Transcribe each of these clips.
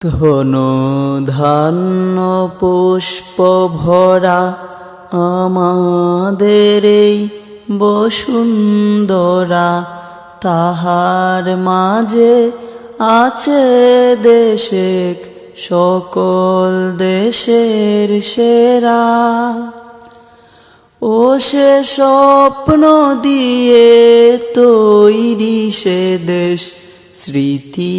ধনু ধান্য পুষ্প ভরা আমাদের এই বসুন্ধরা, তাহার মাঝে আছে দেশে সকল দেশের সেরা। ও সে স্বপ্ন দিয়ে তৈরি সে দেশ, স্মৃতি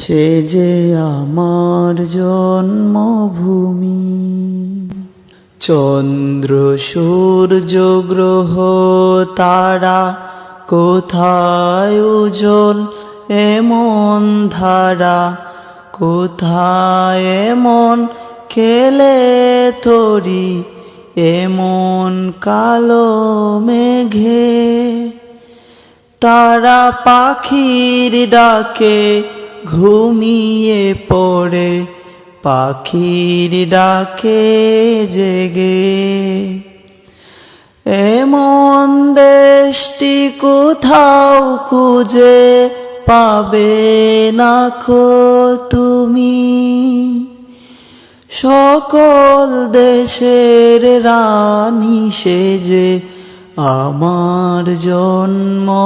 সে যে আমার জন্মভূমি। চন্দ্র, সূর্য, গ্রহ, তারা কোথায় উজ্জ্বল এমন ধারা কোথায়? এমন খেলে তরি? এমন কালো মেঘে। তারা পাখির ডাকে ঘুমিয়ে পড়ে, পাখির ডাকে জেগে। এমন দেশটি কোথাও খুঁজে পাবে না খো তুমি। সকল দেশের রানী সেজে আমার জন্মভূমি।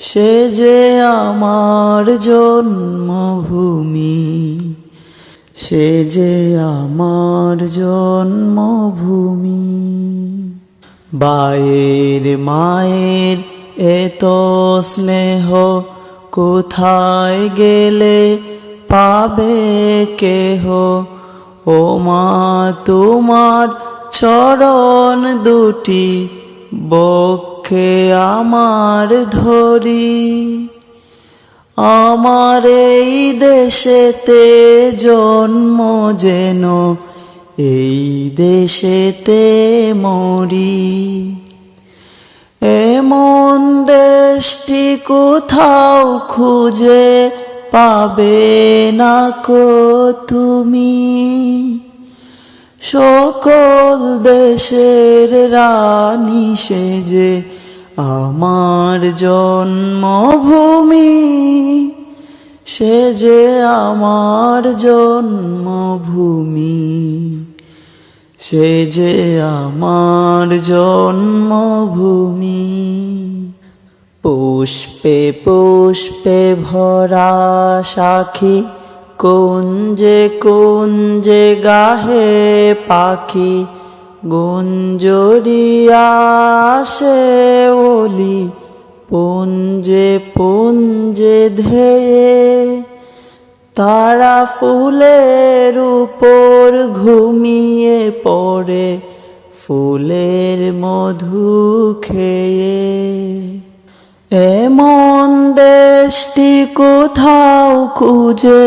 সে যে আমার জন্মভূমি, সে যে আমার জন্মভূমি। বায়ের মায়ের এত স্নেহ কোথায় গেলে পাবে কেহ? ও মা তোমার চরণ দুটি বক্ষে আমার ধরি, আমার এই দেশেতে জন্ম যেন, এই দেশেতে মরি। এমন দেশটি কোথাও খুঁজে পাবে না কো তুমি? সকল দেশের রানী সেজে আমার জন্মভূমি সে যে আমার জন্মভূমি সে যে আমার জন্মভূমি। পুষ্পে পুষ্পে ভরা সাখী কুঞ্জে কুঞ্জে গাহে পাখি গুঞ্জরিয়া আসে ওলি পুঞ্জে পুঞ্জে ধেয়ে, তারা ফুলের উপর ঘুমিয়ে পড়ে, ফুলের মধু খেয়ে। এমন দেশটি কোথাও খুঁজে